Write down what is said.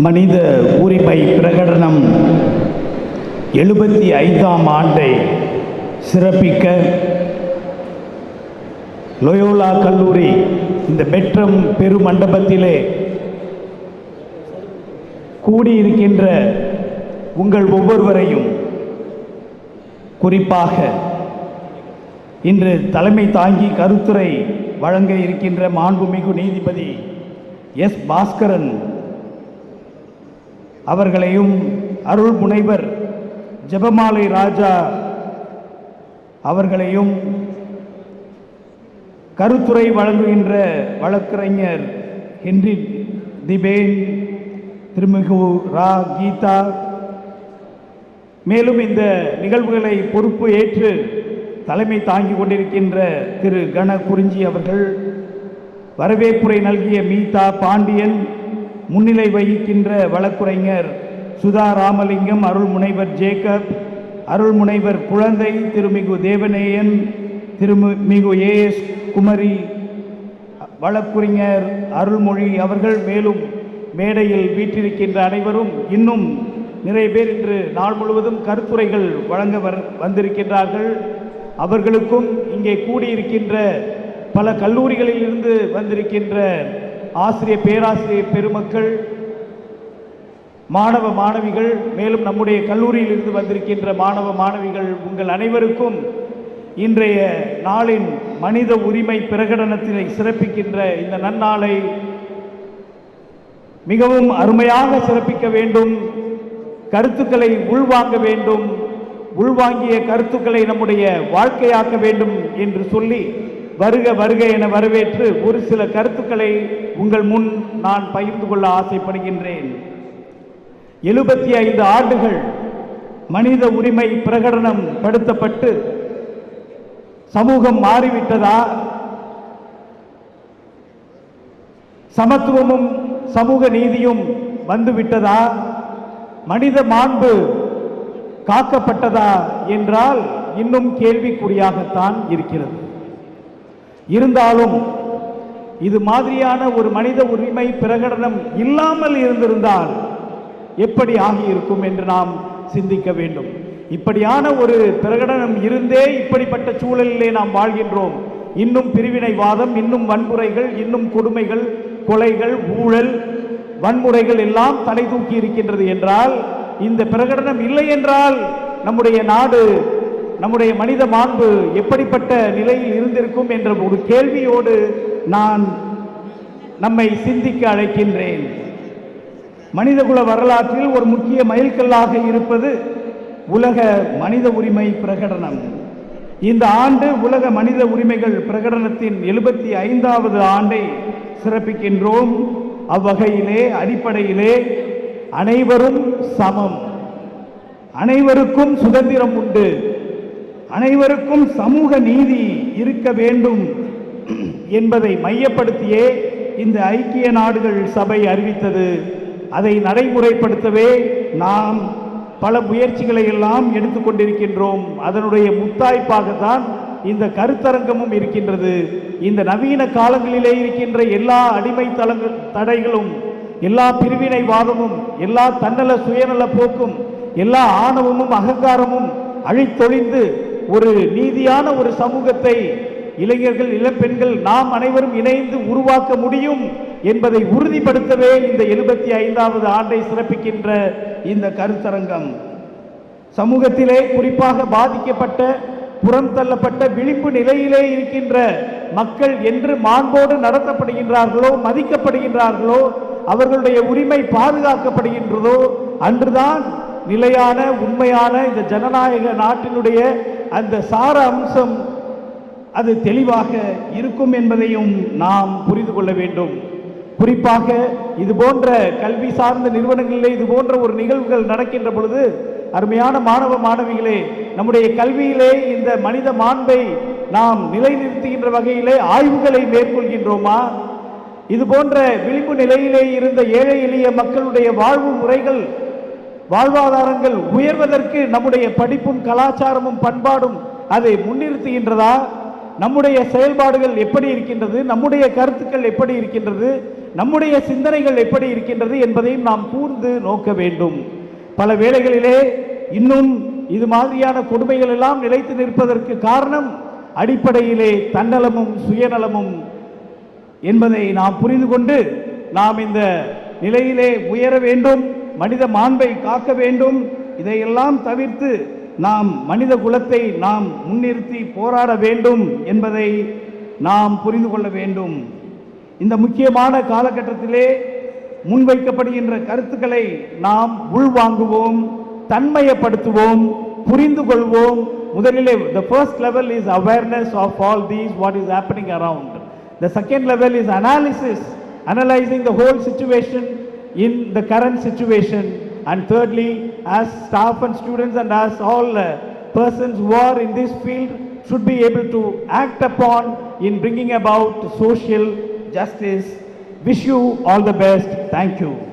மனித உரிமை பிரகடனம் எழுபத்தி ஐந்தாம் ஆண்டை சிறப்பிக்க லொயோலா கல்லூரி இந்த பெற்றம் பெருமண்டபத்திலே கூடியிருக்கின்ற உங்கள் ஒவ்வொருவரையும் குறிப்பாக இன்று தலைமை தாங்கி கருத்துரை வழங்க இருக்கின்ற மாண்புமிகு நீதிபதி எஸ் பாஸ்கரன் அவர்களையும் அருள் முனைவர் ஜெபமாலை ராஜா அவர்களையும் கருத்துரை வழங்குகின்ற வழக்கறிஞர் ஹென்றி திபேன் திருமிகு ரா கீதா. மேலும் இந்த நிகழ்வுகளை பொறுப்பு ஏற்று தலைமை தாங்கி கொண்டிருக்கின்ற திரு கண குறிஞ்சி அவர்கள் வரவேற்புரை நல்கிய மீதா பாண்டியன் முன்னிலை வகிக்கின்ற வழக்குரைஞர் சுதா ராமலிங்கம் அருள் முனைவர் ஜேக்கப் அருள் முனைவர் குழந்தை திருமிகு தேவநேயன் திருமிகு ஏஎஸ் குமரி வழக்குரைஞர் அருள்மொழி அவர்கள் மேலும் மேடையில் வீற்றிருக்கின்ற அனைவரும் இன்னும் நிறைய பேர் இன்று நாள் முழுவதும் கருத்துரைகள் வழங்க வந்திருக்கின்றார்கள். அவர்களுக்கும் இங்கே கூடியிருக்கின்ற பல கல்லூரிகளில் இருந்து வந்திருக்கின்ற ஆசிரியர் பேராசிரியர் பெருமக்கள் மாணவ மாணவிகள் மேலும் நம்முடைய கல்லூரியில் இருந்து வந்திருக்கின்ற மாணவ மாணவிகள் உங்கள் அனைவருக்கும் இன்றைய நாளின் மனித உரிமை பிரகடனத்தினை சிறப்பிக்கின்ற இந்த நன்னாளை மிகவும் அருமையாக சிறப்பிக்க வேண்டும் கருத்துக்களை உள்வாங்க வேண்டும் உள்வாங்கிய கருத்துக்களை நம்முடைய வாழ்க்கையாக்க வேண்டும் என்று சொல்லி வருக வருக என வரவேற்று ஒரு சில கருத்துக்களை உங்கள் முன் நான் பகிர்ந்து கொள்ள ஆசைப்படுகின்றேன். எழுபத்தி ஐந்து ஆண்டுகள் மனித உரிமை பிரகடனம் படுத்தப்பட்டு சமூகம் மாறிவிட்டதா? சமத்துவமும் சமூக நீதியும் வந்துவிட்டதா? மனித மாண்பு காக்கப்பட்டதா என்றால் இன்னும் கேள்விக்குறியாகத்தான் இருக்கிறது. இருந்தாலும் இது மாதிரியான ஒரு மனித உரிமை பிரகடனம் இல்லாமல் இருந்திருந்தால் எப்படி ஆகியிருக்கும் என்று நாம் சிந்திக்க வேண்டும். இப்படியான ஒரு பிரகடனம் இருந்தே இப்படிப்பட்ட சூழலிலே நாம் வாழ்கின்றோம். இன்னும் பிரிவினைவாதம் இன்னும் வன்முறைகள் இன்னும் கொடுமைகள் கொலைகள் ஊழல் வன்முறைகள் எல்லாம் தலை தூக்கி இருக்கின்றது என்றால் இந்த பிரகடனம் இல்லை என்றால் நம்முடைய நாடு நம்முடைய மனித மாண்பு எப்படிப்பட்ட நிலையில் இருந்திருக்கும் என்ற ஒரு கேள்வியோடு நான் நம்மை சிந்திக்க அழைக்கின்றேன். மனிதகுல வரலாற்றில் ஒரு முக்கிய மைல்கல்லாக இருப்பது உலக மனித உரிமை பிரகடனம். இந்த ஆண்டு உலக மனித உரிமைகள் பிரகடனத்தின் எழுபத்தி ஐந்தாவது ஆண்டை சிறப்பிக்கின்றோம். அவ்வகையிலே அடிப்படையிலே அனைவரும் சமம். அனைவருக்கும் சுதந்திரம் உண்டு. அனைவருக்கும் சமூக நீதி இருக்க வேண்டும் என்பதை மையப்படுத்தியே இந்த ஐக்கிய நாடுகள் சபை அறிவித்தது. அதை நடைமுறைப்படுத்தவே நாம் பல முயற்சிகளை எல்லாம் எடுத்துக்கொண்டிருக்கின்றோம் அதனுடைய முத்தாய்ப்பாகத்தான் இந்த கருத்தரங்கமும் இருக்கின்றது. இந்த நவீன காலங்களிலே இருக்கின்ற எல்லா அடிமை தளங்கள் தடைகளும் எல்லா பிரிவினைவாதமும் எல்லா தன்னல சுயநல போக்கும் எல்லா ஆணவமும் அகங்காரமும் அழித்தொழிந்து ஒரு நீதியான ஒரு சமூகத்தை இளைஞர்கள் இளம்பெண்கள் நாம் அனைவரும் இணைந்து உருவாக்க முடியும் என்பதை உறுதிப்படுத்தவே இந்த எழுபத்தி ஐந்தாவது ஆண்டை சிறப்பிக்கின்ற இந்த கருத்தரங்கம். சமூகத்திலே குறிப்பாக பாதிக்கப்பட்ட புறம் தள்ளப்பட்ட விழிப்பு நிலையிலே இருக்கின்ற மக்கள் என்று மாண்போடு நடத்தப்படுகின்றார்களோ மதிக்கப்படுகின்றார்களோ அவர்களுடைய உரிமை பாதுகாக்கப்படுகின்றதோ அன்றுதான் நிலையான உண்மையான இந்த ஜனநாயக நாட்டினுடைய அந்த சார அம்சம் அது தெளிவாக இருக்கும் என்பதையும் நாம் புரிந்து கொள்ள வேண்டும். குறிப்பாக இது போன்ற கல்வி சார்ந்த நிறுவனங்களிலே இது போன்ற ஒரு நிகழ்வுகள் நடக்கின்ற பொழுது அருமையான மாணவ மாணவிகளே நம்முடைய கல்வியிலே இந்த மனித மாண்பை நாம் நிலைநிறுத்துகின்ற வகையிலே ஆய்வுகளை மேற்கொள்கின்றோமா? இது போன்ற விளிம்பு நிலையிலே இருந்த ஏழை எளிய மக்களுடைய வாழ்வு முறைகள் வாழ்வாதாரங்கள் உயர்வதற்கு நம்முடைய படிப்பும் கலாச்சாரமும் பண்பாடும் அதை முன்னிறுத்துகின்றதா? நம்முடைய செயல்பாடுகள் எப்படி இருக்கின்றது? நம்முடைய கருத்துக்கள் எப்படி இருக்கின்றது? நம்முடைய சிந்தனைகள் எப்படி இருக்கின்றது என்பதையும் நாம் கூர்ந்து நோக்க வேண்டும். பல வேளைகளிலே இன்னும் இது மாதிரியான கொடுமைகள் எல்லாம் நிலைத்து நிற்பதற்கு காரணம் அடிப்படையிலே தன்னலமும் சுயநலமும் என்பதை நாம் புரிந்து கொண்டு நாம் இந்த நிலையிலே உயர வேண்டும். மனித மாண்பை காக்க வேண்டும். இதையெல்லாம் தவிர்த்து நாம் மனித குலத்தை நாம் முன்னிறுத்தி போராட வேண்டும் என்பதை நாம் புரிந்து கொள்ள வேண்டும். இந்த முக்கியமான காலகட்டத்திலே முன்வைக்கப்படுகின்ற கருத்துக்களை நாம் உள்வாங்குவோம் தன்மையப்படுத்துவோம் புரிந்து கொள்வோம். முதலிலே the first level is awareness of all these what is happening around the second level is analysis analysing the whole situation in the current situation. And thirdly as staff and students and as all uh, persons who are in this field should be able to act upon in bringing about social justice. Wish you all the best. Thank you